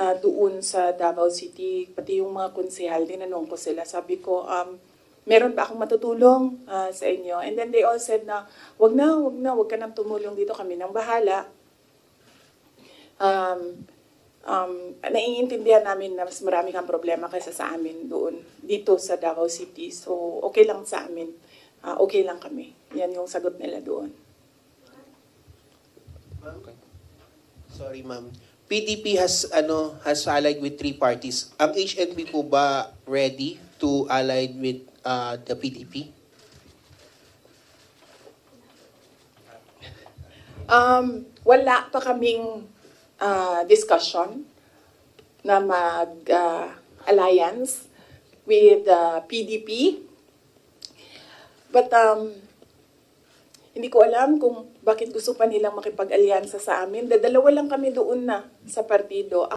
ah, doon sa Davao City, pati yung mga konsehal, tinanong ko sila. Sabi ko, um, meron ba akong matutulong ah, sa inyo? And then they all said na, wag na, wag na, wag ka nang tumulong dito, kami nang bahala. Um, um, naiintindihan namin na mas marami kang problema kaysa sa amin doon, dito sa Davao City. So, okay lang sa amin. Ah, okay lang kami. Yan yung sagot nila doon. Sorry, ma'am. PDP has ano has allied with three parties. Ang HNP po ba ready to ally with uh, the PDP? Um, wala pa kaming ah, discussion na mag-alliance with the PDP. But um, hindi ko alam kung bakit gusto pa nilang makipag-alyansa sa amin. Dadalawa lang kami doon na sa partido.